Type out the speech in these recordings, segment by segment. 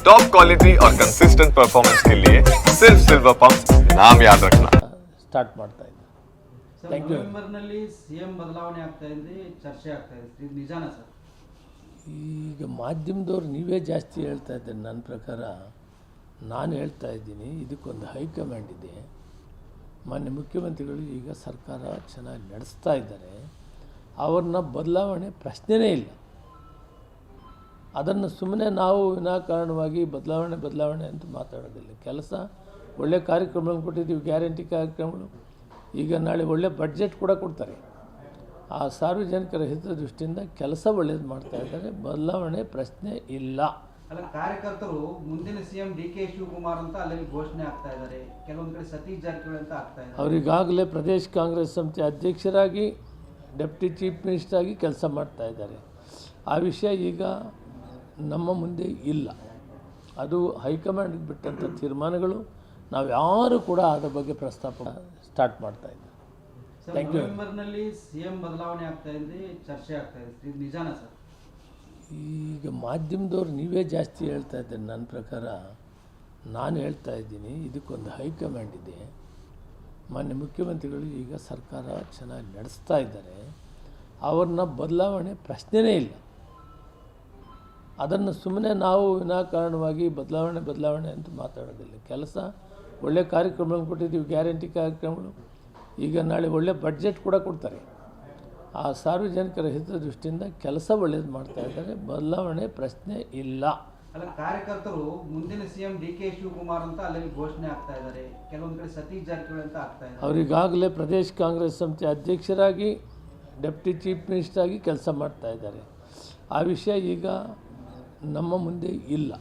Top quality और consistent performance के लिए सिर्फ सिल्वर पंप नाम याद रखना ಸ್ಟಾರ್ಟ್ ಮಾಡ್ತಾ ಇದ್ದೆ ಸರ್ Thank you. ನವೆಂಬರ್ನಲ್ಲಿ ಸಿಎಂ ಬದಲಾವಣೆ ಆಗ್ತಾ ಇದೆ ಚರ್ಚೆ ಆಗ್ತಾ ಇದೆ ಇದು ನಿಜಾನ ಸರ್ ಈಗ ಮಾಧ್ಯಮದವ್ರು ನೀವೇ ಜಾಸ್ತಿ ಹೇಳ್ತಾ ಇದ್ದೀರಿ ನನ್ನ ಪ್ರಕಾರ ನಾನು ಹೇಳ್ತಾ ಇದ್ದೀನಿ ಇದಕ್ಕೊಂದು ಹೈಕಮಾಂಡ್ ಇದೆ ಮಾನ್ಯ ಮುಖ್ಯಮಂತ್ರಿಗಳು ಈಗ ಸರ್ಕಾರ ಚೆನ್ನಾಗಿ ನಡೆಸ್ತಾ ಇದ್ದಾರೆ ಅವ್ರನ್ನ ಬದಲಾವಣೆ ಪ್ರಶ್ನೆನೇ ಇಲ್ಲ ಅದನ್ನು ಸುಮ್ಮನೆ ನಾವು ವಿನಾಕಾರಣವಾಗಿ ಬದಲಾವಣೆ ಬದಲಾವಣೆ ಅಂತ ಮಾತಾಡೋದಿಲ್ಲ. ಕೆಲಸ ಒಳ್ಳೆ ಕಾರ್ಯಕ್ರಮಗಳನ್ನು ಕೊಟ್ಟಿದ್ದೀವಿ ಗ್ಯಾರಂಟಿ ಕಾರ್ಯಕ್ರಮಗಳು. ಈಗ ನಾಳೆ ಒಳ್ಳೆ ಬಡ್ಜೆಟ್ ಕೂಡ ಕೊಡ್ತಾರೆ. ಆ ಸಾರ್ವಜನಿಕರ ಹಿತದೃಷ್ಟಿಯಿಂದ ಕೆಲಸ ಒಳ್ಳೇದು ಮಾಡ್ತಾ ಇದ್ದಾರೆ ಬದಲಾವಣೆ ಪ್ರಶ್ನೆ ಇಲ್ಲ. ಅಲ್ಲ ಕಾರ್ಯಕರ್ತರು ಮುಂದಿನ ಸಿಎಂ ಡಿ ಕೆ ಶಿವಕುಮಾರ್ ಅಂತ ಅಲ್ಲಿ ಘೋಷಣೆ ಆಗ್ತಾ ಇದ್ದಾರೆ. ಕೆಲವೊಂದು ಕಡೆ ಸತೀಶ್ ಜಾರಕಿಹೊಳಿ ಅಂತ ಆಗ್ತಾ ಇದ್ದಾರೆ. ಅವರಿಗಾಗಲೇ ಪ್ರದೇಶ ಕಾಂಗ್ರೆಸ್ ಸಮಿತಿ ಅಧ್ಯಕ್ಷರಾಗಿ ಡೆಪ್ಟಿ ಚೀಫ್ ಮಿನಿಸ್ಟರ್ ಆಗಿ ಕೆಲಸ ಮಾಡ್ತಾ ಇದ್ದಾರೆ. ಆ ವಿಷಯ ಈಗ ನಮ್ಮ ಮುಂದೆ ಇಲ್ಲ. ಅದು ಹೈಕಮಾಂಡ್ ಬಿಟ್ಟಂಥ ತೀರ್ಮಾನಗಳು ನಾವು ಯಾರು ಕೂಡ ಅದರ ಬಗ್ಗೆ ಪ್ರಸ್ತಾಪ ಸ್ಟಾರ್ಟ್ ಮಾಡ್ತಾ ಇದ್ದೀವಿ ಥ್ಯಾಂಕ್ ಯು ಸಿಎಂ ಬದಲಾವಣೆ ಆಗ್ತಾ ಇದೆ ಚರ್ಚೆ ಆಗ್ತಾ ಇದೆ. ಇದು ನಿಜಾನ ಸರ್? ಈಗ ಮಾಧ್ಯಮದವ್ರು ನೀವೇ ಜಾಸ್ತಿ ಹೇಳ್ತಾ ಇದ್ದೀರಿ ನನ್ನ ಪ್ರಕಾರ. ನಾನು ಹೇಳ್ತಾ ಇದ್ದೀನಿ ಇದಕ್ಕೊಂದು ಹೈಕಮಾಂಡ್ ಇದೆ. ಮಾನ್ಯ ಮುಖ್ಯಮಂತ್ರಿಗಳು ಈಗ ಸರ್ಕಾರ ಚೆನ್ನಾಗಿ ನಡೆಸ್ತಾ ಇದ್ದಾರೆ. ಅವ್ರನ್ನ ಬದಲಾವಣೆ ಪ್ರಶ್ನೆಯೇ ಇಲ್ಲ. ಅದನ್ನು ಸುಮ್ಮನೆ ನಾವು ವಿನಾಕಾರಣವಾಗಿ ಬದಲಾವಣೆ ಬದಲಾವಣೆ ಅಂತ ಮಾತಾಡೋದಿಲ್ಲ. ಕೆಲಸ ಒಳ್ಳೆ ಕಾರ್ಯಕ್ರಮಗಳನ್ನು ಕೊಟ್ಟಿದ್ದೀವಿ ಗ್ಯಾರಂಟಿ ಕಾರ್ಯಕ್ರಮಗಳು. ಈಗ ನಾಳೆ ಒಳ್ಳೆ ಬಡ್ಜೆಟ್ ಕೂಡ ಕೊಡ್ತಾರೆ. ಆ ಸಾರ್ವಜನಿಕರ ಹಿತದೃಷ್ಟಿಯಿಂದ ಕೆಲಸ ಒಳ್ಳೇದು ಮಾಡ್ತಾ ಇದ್ದಾರೆ. ಬದಲಾವಣೆ ಪ್ರಶ್ನೆ ಇಲ್ಲ. ಅಲ್ಲ ಕಾರ್ಯಕರ್ತರು ಮುಂದಿನ ಸಿಎಂ ಡಿ ಕೆ ಶಿವಕುಮಾರ್ ಅಂತ ಅಲ್ಲಿ ಘೋಷಣೆ ಆಗ್ತಾ ಇದ್ದಾರೆ. ಕೆಲವೊಂದು ಕಡೆ ಸತೀಶ್ ಜಾರಕಿಹೊಳಿ ಅಂತ ಆಗ್ತಾ ಇದ್ದಾರೆ. ಅವರಿಗಾಗಲೇ ಪ್ರದೇಶ ಕಾಂಗ್ರೆಸ್ ಸಮಿತಿ ಅಧ್ಯಕ್ಷರಾಗಿ ಡೆಪ್ಟಿ ಚೀಫ್ ಮಿನಿಸ್ಟರ್ ಆಗಿ ಕೆಲಸ ಮಾಡ್ತಾ ಇದ್ದಾರೆ. ಆ ವಿಷಯ ಈಗ ನಮ್ಮ ಮುಂದೆ ಇಲ್ಲ.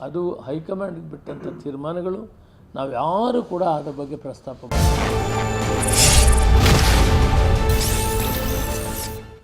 ಅದು ಹೈಕಮಾಂಡ್ಗೆ ಬಿಟ್ಟಂಥ ತೀರ್ಮಾನಗಳು ನಾವು ಯಾರು ಕೂಡ ಅದರ ಬಗ್ಗೆ ಪ್ರಸ್ತಾಪ